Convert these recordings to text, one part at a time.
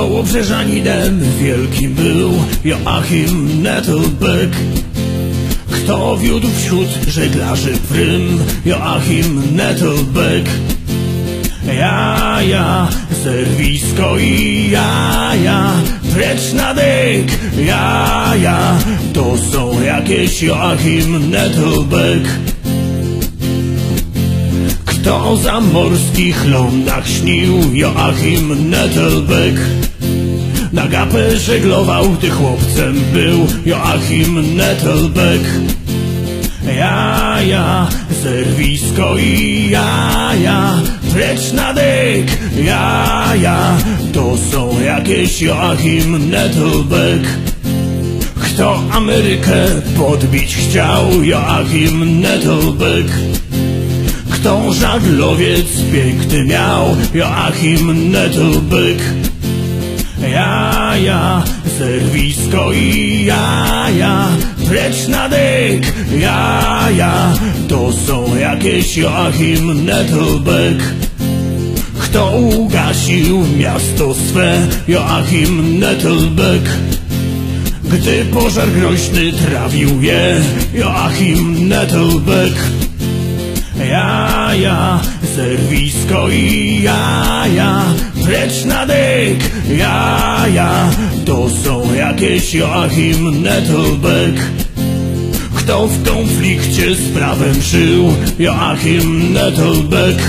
Koło Brzeżaninem wielkim był Joachim Nettelbeck. Kto wiódł wśród żeglarzy prym Joachim Nettelbeck. Ja, ja, serwisko i ja, ja, precz na dek, ja, ja, to są jakieś Joachim Nettelbeck. Kto o zamorskich lądach śnił Joachim Nettelbeck? Gapę żeglował, ty chłopcem był Joachim Nettelbeck. Ja, ja, serwisko i ja, ja, precz na dek, ja, ja, to są jakieś Joachim Nettelbeck. Kto Amerykę podbić chciał, Joachim Nettelbeck. Kto żaglowiec piękny miał, Joachim Nettelbeck. Ja, ja, serwisko i ja, ja, precz na dek, ja, ja, to są jakieś Joachim Nettelbeck. Kto ugasił miasto swe, Joachim Nettelbeck. Gdy pożar groźny trawił je, Joachim Nettelbeck. Ja, ja, serwisko i ja, ja, precz na dek, ja, ja, to są jakieś Joachim Nettelbeck. Kto w konflikcie z prawem żył, Joachim Nettelbeck.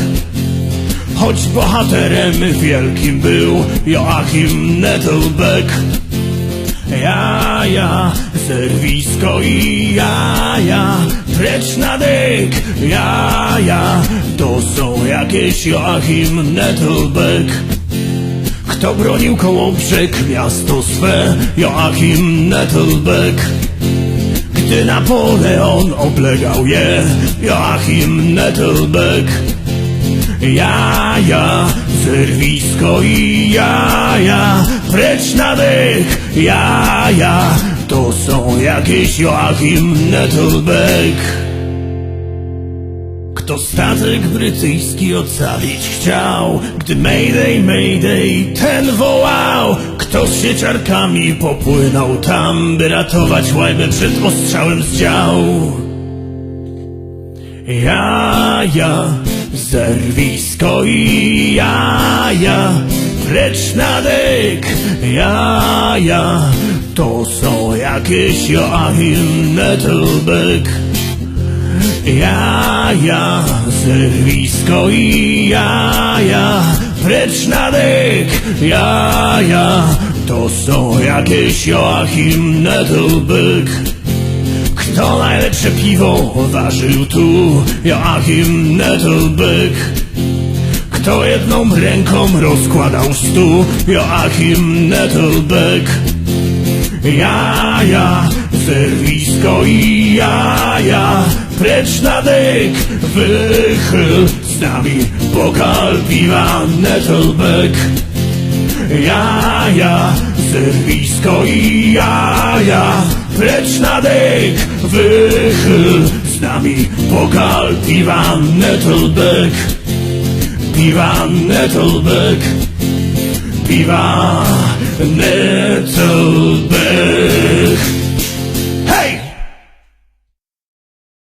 Choć bohaterem wielkim był Joachim Nettelbeck. Ja, ja, serwisko i ja, ja, precz na dek, ja, ja, to są jakieś Joachim Nettelbeck. Kto bronił koło brzeg miasto swe, Joachim Nettelbeck. Gdy Napoleon oblegał je, Joachim Nettelbeck. Ja, ja, serwisko i ja, ja, precz na dek, ja, ja, to są jakieś Joachim Nettelbeck. Kto statek brytyjski ocalić chciał, gdy Mayday, Mayday, ten wołał. Kto z sieciarkami popłynął tam, by ratować łajbę przed ostrzałem z działu. Ja, ja, serwisko i ja, ja, precz na dek, ja, ja, to są jakieś Joachim Nettelbeck. Ja, ja, serwisko i ja, precz na dek, ja, to są jakieś Joachim Nettelbeck. Kto najlepsze piwo ważył tu? Joachim Nettelbeck. Kto jedną ręką rozkładał stół? Joachim Nettelbeck. Ja, ja, serwisko i ja, ja, precz na dek, wychyl z nami pokal piwa Nettelbeck. Ja, ja, serwisko i ja, ja, precz na dek, wychyl z nami pokal piwa Nettelbeck. Piwa Nettelbeck, piwa Nettelbeck.